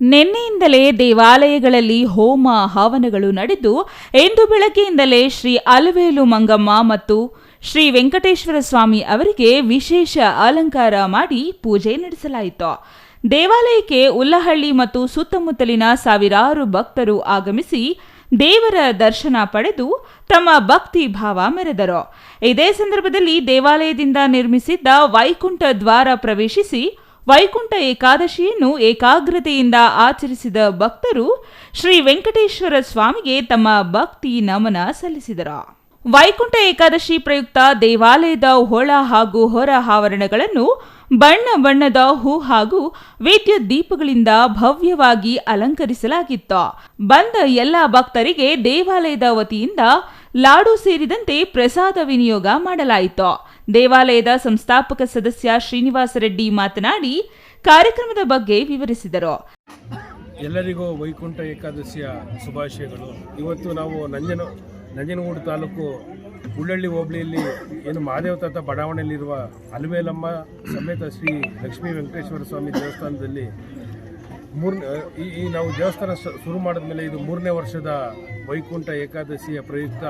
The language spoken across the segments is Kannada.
ಬೆಳಗ್ಗೆಯಿಂದಲೇ ದೇವಾಲಯಗಳಲ್ಲಿ ಹೋಮ ಹವನಗಳು ನಡೆದು, ಇಂದು ಬೆಳಗ್ಗೆಯಿಂದಲೇ ಶ್ರೀ ಅಲವೇಲು ಮಂಗಮ್ಮ ಮತ್ತು ಶ್ರೀ ವೆಂಕಟೇಶ್ವರ ಸ್ವಾಮಿ ಅವರಿಗೆ ವಿಶೇಷ ಅಲಂಕಾರ ಮಾಡಿ ಪೂಜೆ ನಡೆಸಲಾಯಿತು. ದೇವಾಲಯಕ್ಕೆ ಉಲ್ಲಹಳ್ಳಿ ಮತ್ತು ಸುತ್ತಮುತ್ತಲಿನ ಸಾವಿರಾರು ಭಕ್ತರು ಆಗಮಿಸಿ ದೇವರ ದರ್ಶನ ಪಡೆದು ತಮ್ಮ ಭಕ್ತಿ ಭಾವ ಮೆರೆದರು. ಇದೇ ಸಂದರ್ಭದಲ್ಲಿ ದೇವಾಲಯದಿಂದ ನಿರ್ಮಿಸಿದ್ದ ವೈಕುಂಠ ದ್ವಾರ ಪ್ರವೇಶಿಸಿ ವೈಕುಂಠ ಏಕಾದಶಿಯನ್ನು ಏಕಾಗ್ರತೆಯಿಂದ ಆಚರಿಸಿದ ಭಕ್ತರು ಶ್ರೀ ವೆಂಕಟೇಶ್ವರ ಸ್ವಾಮಿಗೆ ತಮ್ಮ ಭಕ್ತಿ ನಮನ ಸಲ್ಲಿಸಿದರು. ವೈಕುಂಠ ಏಕಾದಶಿ ಪ್ರಯುಕ್ತ ದೇವಾಲಯದ ಹೊಳ ಹಾಗೂ ಹೊರ ಆವರಣಗಳನ್ನು ಬಣ್ಣ ಬಣ್ಣದ ಹೂ ಹಾಗೂ ವಿದ್ಯುತ್ ದೀಪಗಳಿಂದ ಭವ್ಯವಾಗಿ ಅಲಂಕರಿಸಲಾಗಿತ್ತು. ಬಂದ ಎಲ್ಲ ಭಕ್ತರಿಗೆ ದೇವಾಲಯದ ವತಿಯಿಂದ ಲಾಡು ಸೇರಿದಂತೆ ಪ್ರಸಾದ ವಿನಿಯೋಗ ಮಾಡಲಾಯಿತು. ದೇವಾಲಯದ ಸಂಸ್ಥಾಪಕ ಸದಸ್ಯ ಶ್ರೀನಿವಾಸ ರೆಡ್ಡಿ ಮಾತನಾಡಿ, ಕಾರ್ಯಕ್ರಮದ ಬಗ್ಗೆ ವಿವರಿಸಿದರು. ಎಲ್ಲರಿಗೂ ವೈಕುಂಠ ಏಕಾದಶಿಯ ಶುಭಾಶಯಗಳು. ಇವತ್ತು ನಾವು ನಂಜನ, ನಂಜನಗೂಡು ತಾಲೂಕು ಉಳ್ಳಳ್ಳಿ ಹೋಬಳಿಯಲ್ಲಿ ಏನು ಮಹಾದೇವ ತಾತ ಬಡಾವಣೆಯಲ್ಲಿರುವ ಅಲುವೇಲಮ್ಮ ಸಮೇತ ಶ್ರೀ ಲಕ್ಷ್ಮೀ ವೆಂಕಟೇಶ್ವರ ಸ್ವಾಮಿ ದೇವಸ್ಥಾನದಲ್ಲಿ ಮೂರ್ ಈ ಈ ನಾವು ದೇವಸ್ಥಾನ ಶುರು ಮಾಡಿದ ಮೇಲೆ ಇದು ಮೂರನೇ ವರ್ಷದ ವೈಕುಂಠ ಏಕಾದಶಿಯ ಪ್ರಯುಕ್ತ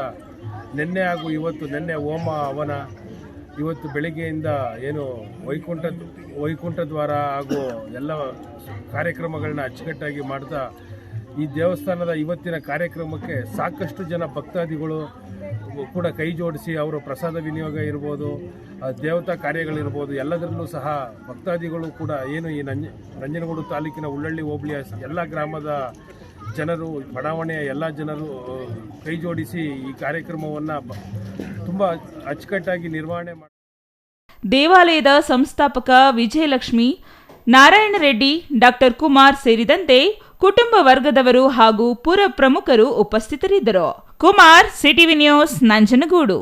ನಿನ್ನೆ ಹಾಗೂ ಇವತ್ತು ನಿನ್ನೆ ಹೋಮ ಹವನ ಇವತ್ತು ಬೆಳಿಗ್ಗೆಯಿಂದ ಏನು ವೈಕುಂಠ ವೈಕುಂಠ ದ್ವಾರ ಹಾಗೂ ಎಲ್ಲ ಕಾರ್ಯಕ್ರಮಗಳನ್ನ ಅಚ್ಚುಕಟ್ಟಾಗಿ ಮಾಡ್ತಾ ಈ ದೇವಸ್ಥಾನದ ಇವತ್ತಿನ ಕಾರ್ಯಕ್ರಮಕ್ಕೆ ಸಾಕಷ್ಟು ಜನ ಭಕ್ತಾದಿಗಳು ಕೂಡ ಕೈ ಜೋಡಿಸಿ ಅವರು ಪ್ರಸಾದ ವಿನಿಯೋಗ ಇರ್ಬೋದು ದೇವತಾ ಕಾರ್ಯಗಳಿರ್ಬೋದು, ಎಲ್ಲದರಲ್ಲೂ ಸಹ ಭಕ್ತಾದಿಗಳು ಕೂಡ ಏನು ಈ ನಂಜ, ನಂಜನಗೂಡು ತಾಲೂಕಿನ ಉಳ್ಳಳ್ಳಿ ಹೋಬಳಿಯ ಎಲ್ಲ ಗ್ರಾಮದ ಜನರು, ಬಡಾವಣೆಯ ಎಲ್ಲ ಜನರು ಕೈ ಜೋಡಿಸಿ ಈ ಕಾರ್ಯಕ್ರಮವನ್ನು ತುಂಬ ಅಚ್ಚುಕಟ್ಟಾಗಿ ನಿರ್ವಹಣೆ ಮಾಡಿ ದೇವಾಲಯದ ಸಂಸ್ಥಾಪಕ ವಿಜಯಲಕ್ಷ್ಮಿ, ನಾರಾಯಣ ರೆಡ್ಡಿ, ಡಾಕ್ಟರ್ ಕುಮಾರ್ ಸೇರಿದಂತೆ ಕುಟುಂಬ ವರ್ಗದವರು ಹಾಗೂ ಪುರ ಪ್ರಮುಖರು ಉಪಸ್ಥಿತರಿದ್ದರು. Kumar, CTV news, Nanjangud.